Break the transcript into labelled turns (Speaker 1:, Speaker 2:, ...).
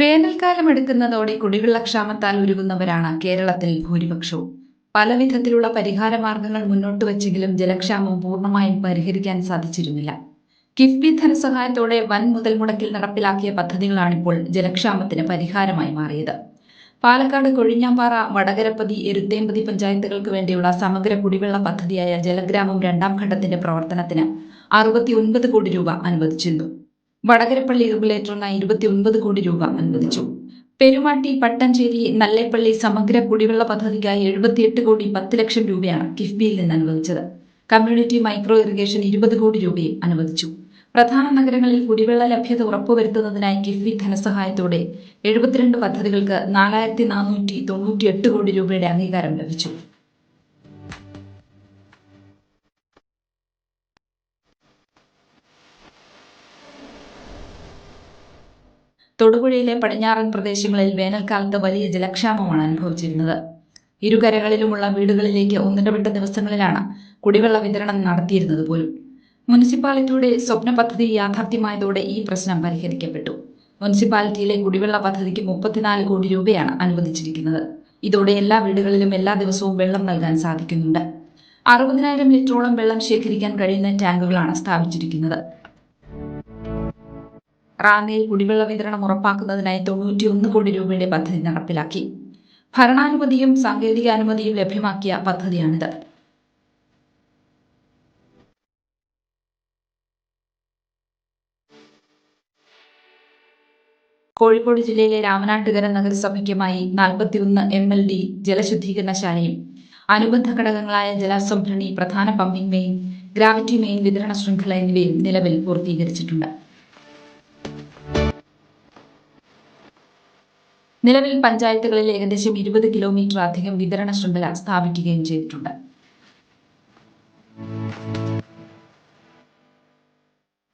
Speaker 1: വേനൽക്കാലം എടുക്കുന്നതോടെ കുടിവെള്ളക്ഷാമത്താൽ ഉരുകുന്നവരാണ് കേരളത്തിൽ ഭൂരിപക്ഷവും. പല വിധത്തിലുള്ള പരിഹാര മാർഗങ്ങൾ മുന്നോട്ട് വച്ചെങ്കിലും ജലക്ഷാമം പൂർണമായും പരിഹരിക്കാൻ സാധിച്ചിരുന്നില്ല. കിഫ്ബി ധനസഹായത്തോടെ വൻ മുതൽ മുടക്കിൽ നടപ്പിലാക്കിയ പദ്ധതികളാണിപ്പോൾ ജലക്ഷാമത്തിന് പരിഹാരമായി മാറിയത്. പാലക്കാട് കൊഴിഞ്ഞാമ്പാറ വടകരപ്പതി എരുത്തേമ്പതി പഞ്ചായത്തുകൾക്ക് വേണ്ടിയുള്ള സമഗ്ര കുടിവെള്ള പദ്ധതിയായ ജലഗ്രാമം രണ്ടാം ഘട്ടത്തിന്റെ പ്രവർത്തനത്തിന് അറുപത്തി കോടി രൂപ അനുവദിച്ചിരുന്നു. വടകരപ്പള്ളി റെഗുലേറ്ററിനായി ഇരുപത്തി ഒൻപത് കോടി രൂപ അനുവദിച്ചു. പെരുമാട്ടി പട്ടഞ്ചേരി നല്ലേപ്പള്ളി സമഗ്ര കുടിവെള്ള പദ്ധതിക്കായി എഴുപത്തിയെട്ട് കോടി പത്ത് ലക്ഷം രൂപയാണ് കിഫ്ബിയിൽ നിന്ന് അനുവദിച്ചത്. കമ്മ്യൂണിറ്റി മൈക്രോ ഇറിഗേഷൻ ഇരുപത് കോടി രൂപയും അനുവദിച്ചു. പ്രധാന നഗരങ്ങളിൽ കുടിവെള്ള ലഭ്യത ഉറപ്പുവരുത്തുന്നതിനായി കിഫ്ബി ധനസഹായത്തോടെ എഴുപത്തിരണ്ട് പദ്ധതികൾക്ക് നാലായിരത്തി നാനൂറ്റി തൊണ്ണൂറ്റി എട്ട് കോടി രൂപയുടെ അംഗീകാരം ലഭിച്ചു. തൊടുപുഴയിലെ പടിഞ്ഞാറൻ പ്രദേശങ്ങളിൽ വേനൽക്കാലത്ത് വലിയ ജലക്ഷാമമാണ് അനുഭവിച്ചിരുന്നത്. ഇരുകരകളിലുമുള്ള വീടുകളിലേക്ക് ഒന്നിടവിട്ട ദിവസങ്ങളിലാണ് കുടിവെള്ള വിതരണം നടത്തിയിരുന്നത് പോലും. മുനിസിപ്പാലിറ്റിയുടെ സ്വപ്ന പദ്ധതി യാഥാർത്ഥ്യമായതോടെ ഈ പ്രശ്നം പരിഹരിക്കപ്പെട്ടു. മുനിസിപ്പാലിറ്റിയിലെ കുടിവെള്ള പദ്ധതിക്ക് മുപ്പത്തിനാല് കോടി രൂപയാണ് അനുവദിച്ചിരിക്കുന്നത്. ഇതോടെ എല്ലാ വീടുകളിലും എല്ലാ ദിവസവും വെള്ളം നൽകാൻ സാധിക്കുന്നുണ്ട്. അറുപതിനായിരം ലിറ്ററോളം വെള്ളം ശേഖരിക്കാൻ കഴിയുന്ന ടാങ്കുകളാണ് സ്ഥാപിച്ചിരിക്കുന്നത്. റാന്നിയിൽ കുടിവെള്ള വിതരണം ഉറപ്പാക്കുന്നതിനായി തൊണ്ണൂറ്റിയൊന്ന് കോടി രൂപയുടെ പദ്ധതി നടപ്പിലാക്കി. ഭരണാനുമതിയും സാങ്കേതിക അനുമതിയും ലഭ്യമാക്കിയ പദ്ധതിയാണിത്. കോഴിക്കോട് ജില്ലയിലെ രാമനാട്ടുകര നഗരസഭയ്ക്കുമായി നാൽപ്പത്തിയൊന്ന് എം എൽ ഡി ജലശുദ്ധീകരണശാലയും അനുബന്ധ ഘടകങ്ങളായ ജലസംഭരണി പ്രധാന പമ്പിംഗ് മെയിൻ ഗ്രാവിറ്റി മെയിൻ വിതരണ ശൃംഖല എന്നിവയും നിലവിൽ പൂർത്തീകരിച്ചിട്ടുണ്ട്. നിലവിൽ പഞ്ചായത്തുകളിൽ ഏകദേശം ഇരുപത് കിലോമീറ്റർ അധികം വിതരണ ശൃംഖല സ്ഥാപിക്കുകയും ചെയ്തിട്ടുണ്ട്.